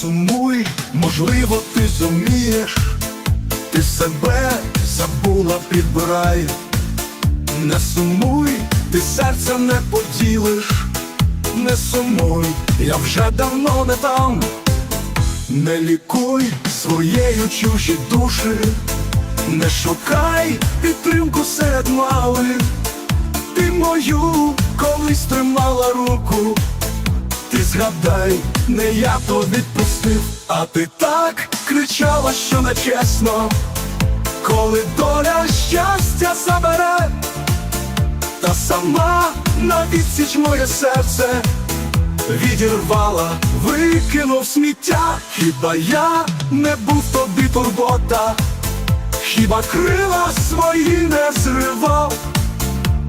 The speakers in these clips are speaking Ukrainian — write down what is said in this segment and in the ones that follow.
сумуй, можливо, ти зумієш, ти себе забула, підбирай, не сумуй, ти серця не поділиш, не сумуй, я вже давно не там, не лікуй своєю чужі душі, не шукай підтримку серед малих, ти мою колись згадай, не я то відпустив, а ти так кричала, що нечесно, коли доля щастя забере, та сама на відсіч моє серце відірвала, викинув сміття, хіба я не був тобі турбота, хіба крила свої не зривав,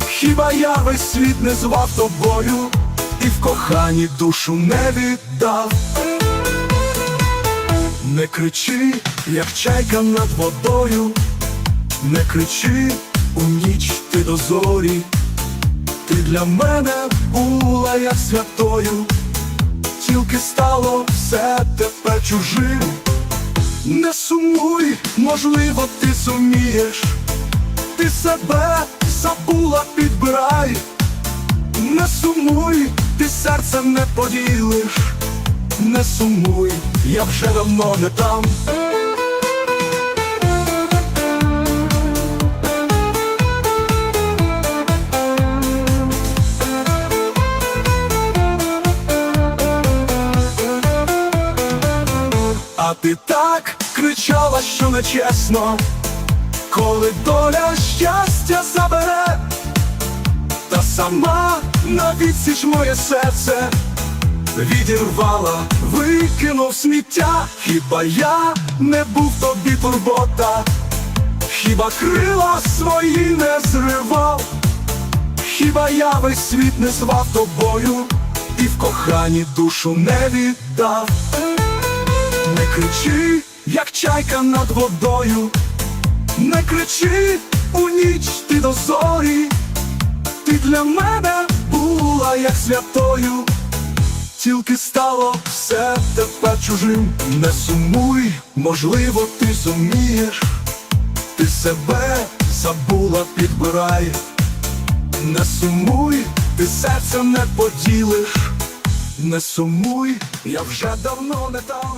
хіба я весь світ не звав тобою і в коханні душу не віддав. Не кричи, як чайка над водою, не кричи у ніч ти до зорі, ти для мене була як святою, тільки стало все тепер чужим. Не сумуй, можливо, ти сумієш, ти себе забула, підбирай. Не сумуй, ти серцем не поділиш, не сумуй, я вже давно не там. А ти так кричала, що нечесно, коли доля щастя забере. Сама на відсіч моє серце відірвала, викинув сміття, хіба я не був тобі турбота, хіба крила свої не зривав, хіба я весь світ не звав тобою і в коханні душу не віддав. Не кричи, як чайка над водою, не кричи у ніч ти до зорі. Ти для мене була як святою, тільки стало все тепер чужим. Не сумуй, можливо, ти зумієш, ти себе забула, підбирай, не сумуй, ти серцем не поділиш, не сумуй, я вже давно не там.